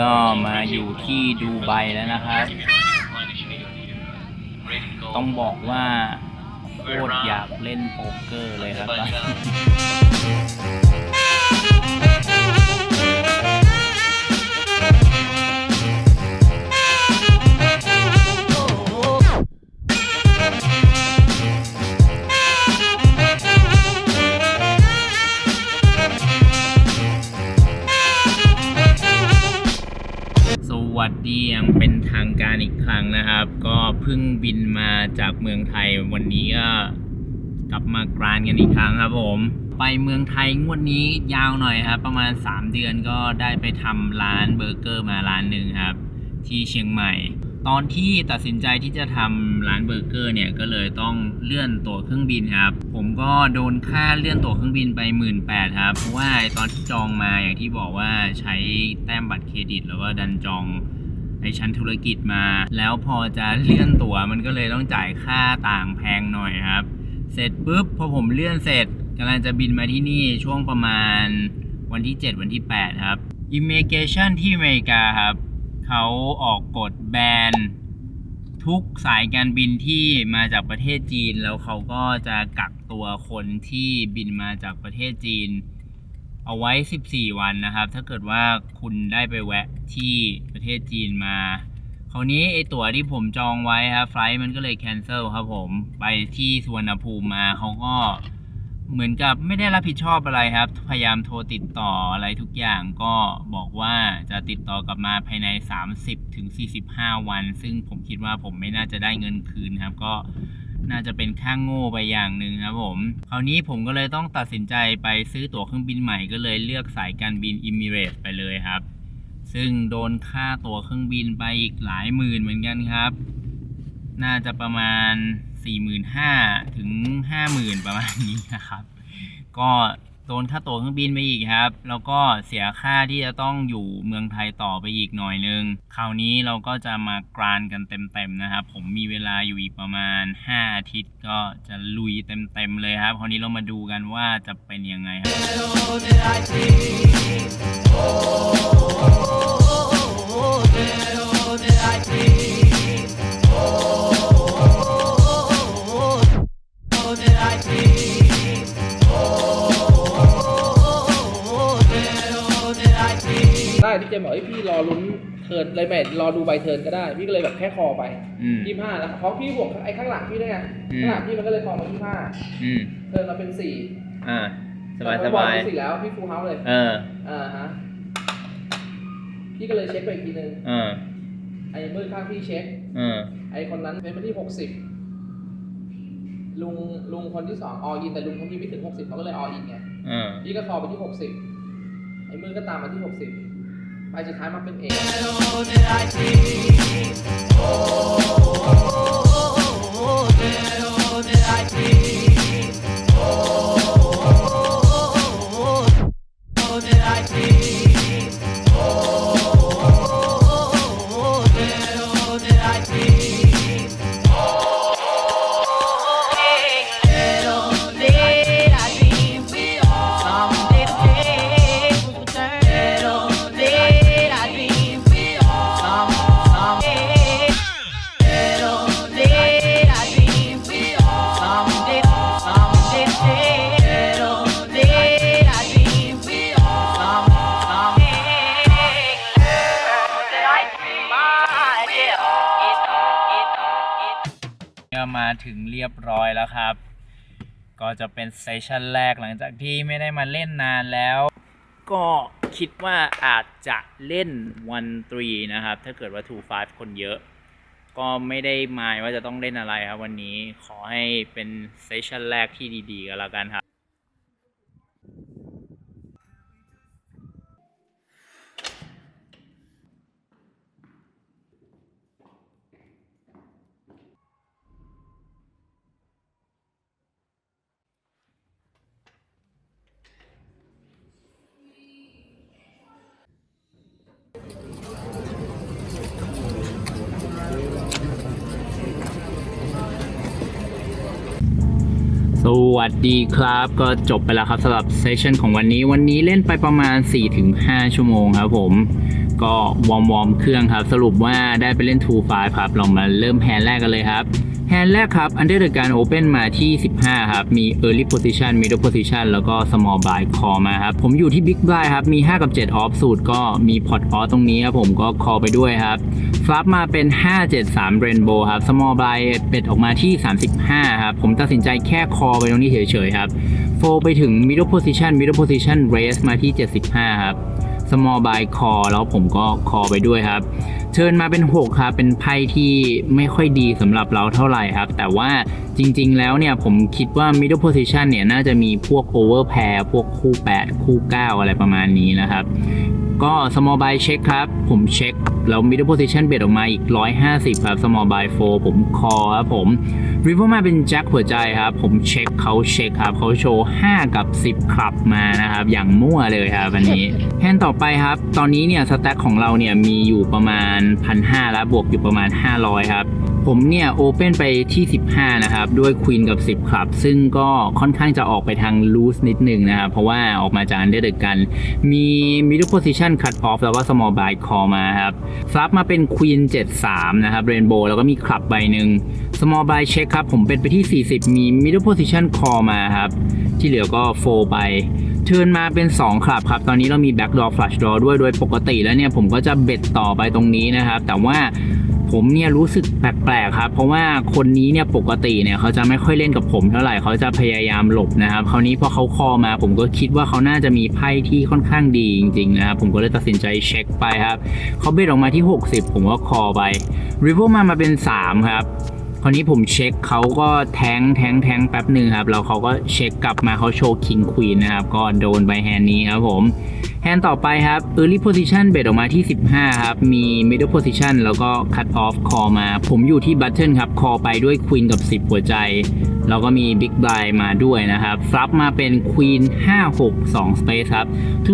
ก็มาอยู่ที่ดูไบแล้วนะครับ ต้องบอกว่าโคตรอยากเล่นโป๊กเกอร์เลยครับ ทางการอีกครั้งนะครับ ก็เพิ่งบินมาจากเมืองไทยวันนี้ก็กลับมากรานกันอีกครั้งครับผม ไปเมืองไทยงวดนี้ยาวหน่อยครับ ประมาณ 3 เดือนก็ได้ไปทำร้านเบอร์เกอร์มาร้านหนึ่งครับ ที่เชียงใหม่ ตอนที่ตัดสินใจที่จะทำร้านเบอร์เกอร์เนี่ยก็เลยต้องเลื่อนตั๋วเครื่องบินครับ ผมก็โดนค่าเลื่อนตั๋วเครื่องบินไป 1 8ื่นครับเพราะว่าตอนที่จองมาอย่างที่บอกว่าใช้แต้มบัตรเครดิต แล้วก็ดันจอง ในชั้นธุรกิจมา แล้วพอจะเลื่อนตั๋วมันก็เลยต้องจ่ายค่าต่างแพงหน่อยครับ เสร็จปุ๊บพอผมเลื่อนเสร็จกำลังจะบินมาที่นี่ช่วงประมาณวันที่ 7 วันที่ 8 ครับ Immigration ที่อเมริกาครับ เขาออกกฎแบนทุกสายการบินที่มาจากประเทศจีน แล้วเขาก็จะกักตัวคนที่บินมาจากประเทศจีน เอาไว้ 14 วันนะครับ ถ้าเกิดว่าคุณได้ไปแวะที่ประเทศจีนมา คราวนี้ไอตั๋วที่ผมจองไว้ครับไฟล์มันก็เลยแคนเซิลครับผมไปที่สุวรรณภูมิมาเขาก็เหมือนกับไม่ได้รับผิดชอบอะไรครับ พยายามโทรติดต่ออะไรทุกอย่างก็บอกว่าจะติดต่อกลับมาภายใน 30ถึง45 วัน ซึ่งผมคิดว่าผมไม่น่าจะได้เงินคืนครับ ก็ น่าจะเป็นข้างโง่ไปอย่างหนึ่งครับผม คราวนี้ผมก็เลยต้องตัดสินใจไปซื้อตั๋วเครื่องบินใหม่ก็เลยเลือกสายการบินอิมิเรตไปเลยครับ ซึ่งโดนค่าตั๋วเครื่องบินไปอีกหลายหมื่นเหมือนกันครับ น่าจะประมาณ 45,000 ถึง 50,000 ประมาณนี้นะครับ ก็ โดนค่าตั๋วเครื่องบินไปอีกครับ แล้วก็เสียค่าที่จะต้องอยู่เมืองไทยต่อไปอีกหน่อยนึง คราวนี้เราก็จะมากรานกันเต็มๆนะครับ ผมมีเวลาอยู่อีกประมาณ 5 อาทิตย์ก็จะลุยเต็มๆเลยครับ คราวนี้เรามาดูกันว่าจะเป็นยังไงครับ มส์บอกเอ้ยพี่รอลุ้นเทิร์นเลยแม่รอดูใบเทิร์นก็ได้ พี่ก็เลยแบบแค่คอไปอืม ยี่ห้าแล้วเพราะพี่บวกไอ้ข้างหลังพี่ด้วยไงอืม ข้างหลังพี่มันก็เลยคอมายี่ห้าอืม เทิร์นมาเป็นสี่อ่า สบายแต่สพอบอลบายเป็นสี่แล้วพี่ฟูลเฮาส์เลยเอออ่าฮะพี่ก็เลยเช็คไปอีกทีนึงเออไอ้มือข้างพี่เช็ค เออไอ้คนนั้นเป็นมาที่หกสิบลุงลุงคนที่สองออินแต่ลุงเขาพี่ไม่ถึงหกสิบเขาก็เลยออินไง เออพี่ก็คอไปที่หกสิบไอ้มือก็ตามมาที่หกสิบ ไปสุดท้ายมาเป็นเอก Little ถึงเรียบร้อยแล้วครับ ก็จะเป็นเซสชันแรกหลังจากที่ไม่ได้มาเล่นนานแล้ว ก็คิดว่าอาจจะเล่นวันตรีนะครับ ถ้าเกิดว่า 2 5 คนเยอะ ก็ไม่ได้หมายว่าจะต้องเล่นอะไรครับวันนี้ขอให้เป็นเซสชันแรกที่ดีๆกันแล้วกันครับ สวัสดีครับ ก็จบไปแล้วครับสำหรับเซสชันของวันนี้ วันนี้เล่นไปประมาณ 4-5 ชั่วโมงครับผม ก็วอร์มวอร์มเครื่องครับ สรุปว่าได้ไปเล่น 2 5 ครับเรามาเริ่มแฮนด์แรกกันเลยครับ แฮนด์แรกครับ อันเดอร์การโอเปนมาที่ 5 ครับ มี Early Position Middle Position แล้วก็ Small Blind Call มาครับ ผมอยู่ที่ Big Blind ครับ มี 5 กับ 7 Off สูตรก็มี Pot Off ตรงนี้ครับผมก็ Call ไปด้วยครับฟลับมาเป็น 573 Rainbow ครับ Small Blind เป็ดออกมาที่ 35 ครับ ผมตัดสินใจแค่ Call ไปตรงนี้เฉยๆครับ โฟไปถึง Middle Position Middle Position Raise มาที่ 75 ครับ small Buy call แล้วผมก็ call ไปด้วยครับเชิญมาเป็น 6 ครับ เป็นไพ่ที่ไม่ค่อยดีสำหรับเราเท่าไหร่ครับ แต่ว่าจริง ๆ แล้วเนี่ยผมคิดว่า middle position เนี่ยน่าจะมีพวก over pair พวกคู่ 8 คู่ 9 อะไรประมาณนี้นะครับ ก็ small buy เช็คครับ ผมเช็คแล้ว middle position เบียดออกมาอีก 150 ครับ small buy 4 ผม call ครับผม river มาเป็นแจ็คหัวใจครับ ผมเช็คเขาเช็คครับเขาโชว์ 5 กับ 10 ครับมานะครับ อย่างมั่วเลยครับวันนี้แฮนด์ต่อไปครับ ตอนนี้เนี่ยสแต็กของเราเนี่ยมีอยู่ประมาณ1,500แล้วบวกอยู่ประมาณ 500 ครับ ผมเนี่ยโอเปนไปที่ 15 นะครับ ด้วยควีนกับ 10 ครับ ซึ่งก็ค่อนข้างจะออกไปทางลูสนิดนึงนะครับ เพราะว่าออกมาจากอันเดอร์เดกัน มี middle position cut off แล้วก็ small blind call มาครับฟลับมาเป็น queen 73 นะครับ rainbow แล้วก็มีคลับใบหนึ่ง small blind check ครับ ผมเป็นไปที่ 40 มี middle position call มาครับ ที่เหลือก็4ไป เทิร์นมาเป็น 2 คลับครับ ตอนนี้เรามี back door flush draw ด้วย โดยปกติแล้วเนี่ยผมก็จะเบ็ดต่อไปตรงนี้นะครับ แต่ว่าผมเนี่ยรู้สึกแปลกๆครับ เพราะว่าคนนี้เนี่ยปกติเนี่ยเขาจะไม่ค่อยเล่นกับผมเท่าไหร่เขาจะพยายามหลบนะครับ คราวนี้พอเขาคอมา ผมก็คิดว่าเขาน่าจะมีไพ่ที่ค่อนข้างดีจริงๆนะครับผมก็เลยตัดสินใจเช็คไปครับเขาเบ็ดออกมาที่ 60 ผมก็คอไป river มามาเป็น 3 ครับ คราวนี้ผมเช็คเขาก็แทงแทงแทงแป๊บหนึ่งครับแล้วเขาก็เช็คกลับมาเขาโชว์คิงควีนนะครับ ก็โดนใบแฮนด์นี้ครับผม แฮนด์ต่อไปครับ Early Position เบ็ดออกมาที่ 15 ครับ มี Middle Position แล้วก็ Cut Off Call มา ผมอยู่ที่ Button ครับ Call ไปด้วย Queen กับ 10 หัวใจ แล้วก็มี Big Blind มาด้วยนะครับ ฟลับมาเป็น Queen 5 6 2 Space ครับ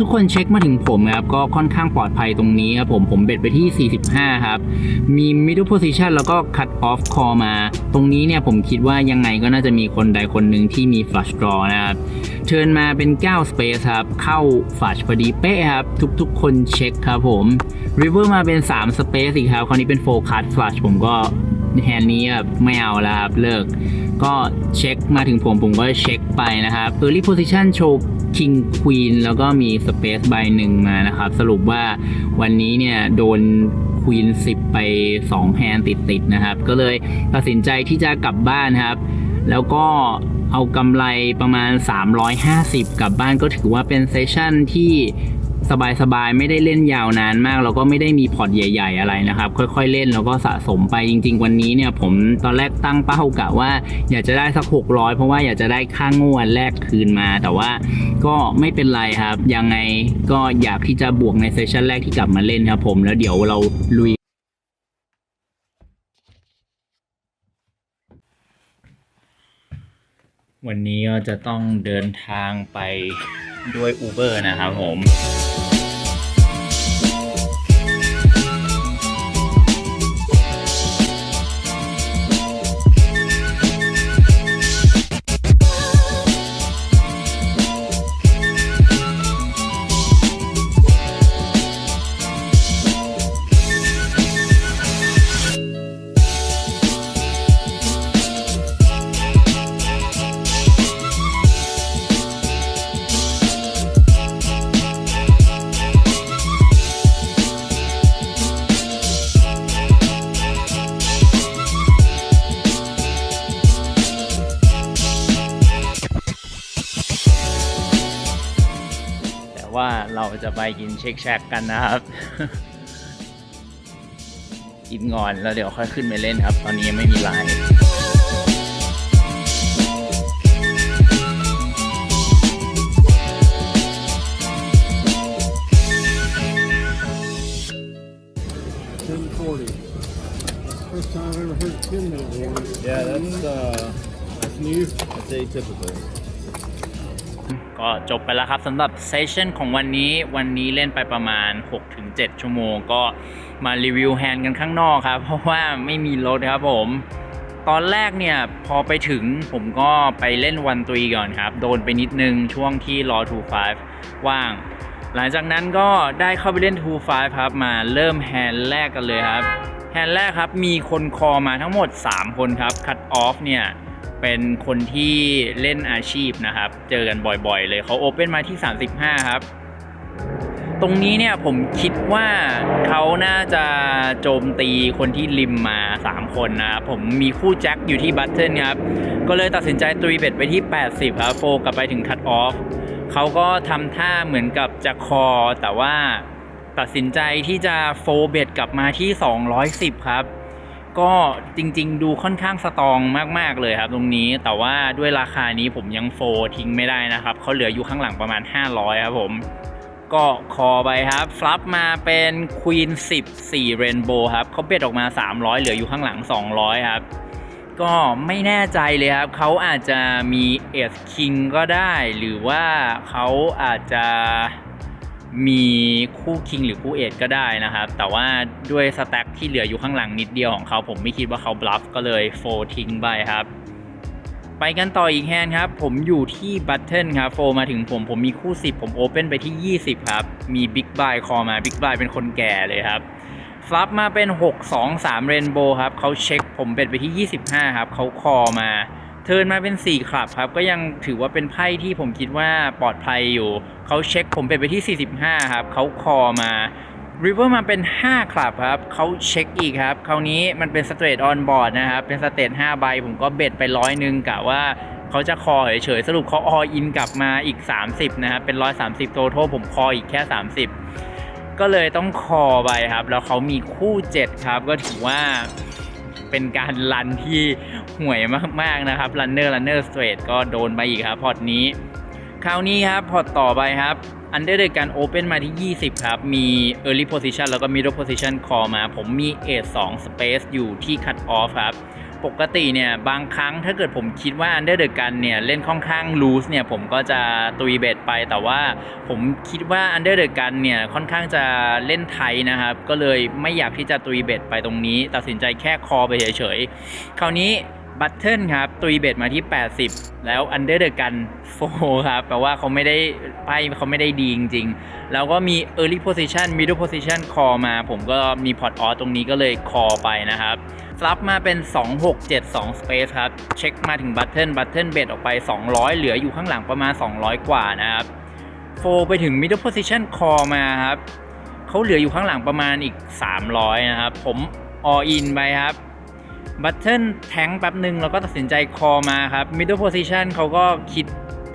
ทุกๆคนเช็คมาถึงผมครับ ก็ค่อนข้างปลอดภัยตรงนี้ครับผม ผมเบ็ดไปที่ 45 ครับ มี middle position แล้วก็ cut off call มา ตรงนี้เนี่ยผมคิดว่ายังไงก็น่าจะมีคนใดคนหนึ่งที่มี flush draw นะครับ เชิญมาเป็น 9 space ครับ เข้า flush พอดีเป๊ะครับ ทุกๆ คนเช็คครับผม river มาเป็น 3 space อีกครับ คราวนี้เป็น 4 card flush ผมก็แฮนด์นี้แบบไม่เอาแล้วครับ เลิก ก็เช็คมาถึงผมผมก็เช็คไปนะครับ early position โชว์ king queen แล้วก็มี space ใบหนึ่งมานะครับ สรุปว่าวันนี้เนี่ยโดนควีน10 ไป 2 แฮนด์ติดๆนะครับ ก็เลยตัดสินใจที่จะกลับบ้านครับ แล้วก็ เอากำไรประมาณ 350 กลับบ้านก็ถือว่าเป็นเซสชั่นที่สบายๆ ไม่ได้เล่นยาวนานมาก แล้วก็ไม่ได้มีพอร์ตใหญ่ ๆ อะไรนะครับ ค่อยๆ เล่นแล้วก็สะสมไปจริง ๆ วันนี้เนี่ยผมตอนแรกตั้งเป้ากะว่าอยากจะได้สัก 600 เพราะว่าอยากจะได้ค่างวดแรกคืนมา แต่ว่าก็ไม่เป็นไรครับ ยังไงก็อยากที่จะบวกในเซสชั่นแรกที่กลับมาเล่นครับผมแล้วเดี๋ยวเราลุย วันนี้ก็จะต้องเดินทางไปด้วย Uber นะครับผม ว่าเราจะไปกินเช็คแชกกันนะครับ กินงอนแล้วเดี๋ยวค่อยขึ้นไปเล่นครับ ตอนนี้ยังไม่มีไลน์ Ten forty. First time I've ever heard ten minute warning. Yeah, that's uh, That's new. that's atypical. ก็จบไปแล้วครับสำหรับเซสชันของวันนี้วันนี้เล่นไปประมาณ 6-7 ชั่วโมง ก็มารีวิวแฮนด์กันข้างนอกครับ เพราะว่าไม่มีรถครับผมตอนแรกเนี่ยพอไปถึงผมก็ไปเล่นวันตรีก่อนครับ โดนไปนิดนึงช่วงที่รอ 2 5 ว่าง หลังจากนั้นก็ได้เข้าไปเล่น 2 5 ครับมาเริ่มแฮนด์แรกกันเลยครับ แฮนด์แรกครับมีคนคอมาทั้งหมด 3 คนครับคัตออฟเนี่ย เป็นคนที่เล่นอาชีพนะครับ เจอกันบ่อยๆ เลยเขาโอเปนมาที่ 35 ครับ ตรงนี้เนี่ยผมคิดว่าเขาน่าจะโจมตีคนที่ริมมา 3 คนนะครับ ผมมีคู่แจ็คอยู่ที่บัตเทิลครับ ก็เลยตัดสินใจตรีเบ็ดไปที่ 80 ครับ โฟกลับไปถึงคัตออฟเขาก็ทำท่าเหมือนกับจะคอ แต่ว่าตัดสินใจที่จะโฟเบ็ดกลับมาที่ 210 ครับ ก็จริง ๆ ดูค่อนข้างสตองมาก ๆ เลยครับ ตรงนี้แต่ว่าด้วยราคานี้ผมยังโฟทิ้งไม่ได้นะครับเขาเหลืออยู่ข้างหลังประมาณ 500 ครับผมก็คอไปครับฟลับมาเป็นควีน10 4เรนโบว์ครับเขาเบ็ดออกมา 300 เหลืออยู่ข้างหลัง 200 ครับ ก็ไม่แน่ใจเลยครับเขาอาจจะมีเอสคิงก็ได้ หรือว่าเขาอาจจะ มีคู่คิงหรือคู่เอสก็ได้นะครับ แต่ว่าด้วยสแต็กที่เหลืออยู่ข้างหลังนิดเดียวของเขา ผมไม่คิดว่าเขาบลัฟก็เลยโฟทิ้งไปครับ ไปกันต่ออีกแฮนครับ ผมอยู่ที่บัตเทิลครับโฟมาถึงผมผมมีคู่ 10 ผมโอเปนไปที่ 20 ครับ มีบิ๊กบายคอมาบิ๊กบายเป็นคนแก่เลยครับฟลับมาเป็น 6 2 3เรนโบว์ครับเขาเช็คผมเบ็ดไปที่ 25 ครับเขาคอมา เทิร์นมาเป็น4คลับครับ ก็ยังถือว่าเป็นไพ่ที่ผมคิดว่าปลอดภัยอยู่ เขาเช็คผมเบ็ดไปที่ 45 ครับ เขาคอมาริเวอร์มาเป็น 5คลับครับ เขาเช็คอีกครับ คราวนี้มันเป็นสเตรทออนบอร์ดนะครับ เป็นสเตท5ใบ ผมก็เบ็ดไปร้อยหนึ่งกะว่าเขาจะคอเฉยๆ สรุปเขาออินกลับมาอีก 30 นะครับ เป็น 130โตทผมคออีกแค่ 30 ก็เลยต้องคอไปครับ แล้วเขามีคู่ 7 ครับ ก็ถือว่า เป็นการรันที่ห่วยมากๆนะครับรันเนอร์รันเนอร์สเตรทก็โดนไปอีกครับพอร์ตนี้ คราวนี้ครับพอร์ตต่อไปครับอันเดอร์เดการโอเปนมาที่ 20 ครับ มี Early Position แล้วก็ Middle Position Call มา ผมมี A2 Space อยู่ที่ Cut Off ครับ ปกติเนี่ยบางครั้งถ้าเกิดผมคิดว่า Under the Gun เนี่ยเล่นค่อนข้าง loose เนี่ยผมก็จะตุยเบ็ดไป แต่ว่าผมคิดว่า Under the Gun เนี่ยค่อนข้างจะเล่นไทยนะครับ ก็เลยไม่อยากที่จะตุยเบ็ดไปตรงนี้ ตัดสินใจแค่คอไปเฉยๆ คราวนี้บัตเทิลครับ ตุยเบ็ดมาที่ 80 แล้วอันเดอร์เดอกันโฟครับ แปลว่าเขาไม่ได้ไพ่เขาไม่ได้ดีจริงๆ แล้วก็มี Early Position Middle Position Call มา ผมก็มีพอร์ตออตรงนี้ก็เลยคอไปนะครับ ฟลับมาเป็น 2672 Space ครับ เช็คมาถึงบัตเทิลบัตเทิลเบ็ดออกไป 200 เหลืออยู่ข้างหลังประมาณ 200 กว่านะครับ โฟไปถึง Middle Position Call มาครับเขาเหลืออยู่ข้างหลังประมาณอีก 300 นะครับ ผม all in ไปครับบัตเทิลแทงแป๊บหนึ่งแล้วก็ตัดสินใจคอมาครับ middle position เขาก็คิด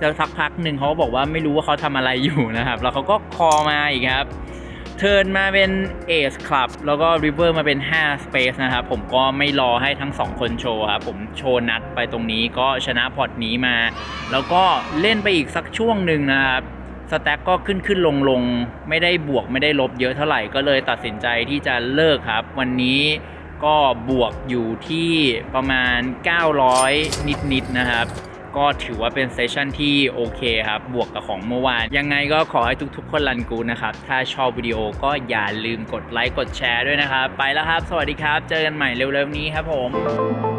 แล้วสักพักหนึ่งเขาบอกว่าไม่รู้ว่าเขาทำอะไรอยู่นะครับ แล้วเขาก็คอมาอีกครับ เทิร์นมาเป็น Ace Club แล้วก็ River มาเป็น 5 Space นะครับ ผมก็ไม่รอให้ทั้ง 2 คนโชว์ครับ ผมโชว์นัดไปตรงนี้ก็ชนะพอร์ตนี้มา แล้วก็เล่นไปอีกสักช่วงหนึ่งนะครับสแต็กก็ขึ้นขึ้นลงลงไม่ได้บวกไม่ได้ลบเยอะเท่าไหร่ก็เลยตัดสินใจที่จะเลิกครับ วันนี้ก็บวกอยู่ที่ประมาณ 900 นิดๆนะครับ ก็ถือว่าเป็นเซสชั่นที่โอเคครับ บวกกับของเมื่อวาน ยังไงก็ขอให้ทุกๆ คนรันกูนะครับ ถ้าชอบวิดีโอก็อย่าลืมกดไลค์กดแชร์ด้วยนะครับ ไปแล้วครับ สวัสดีครับ เจอกันใหม่เร็วๆนี้ครับผม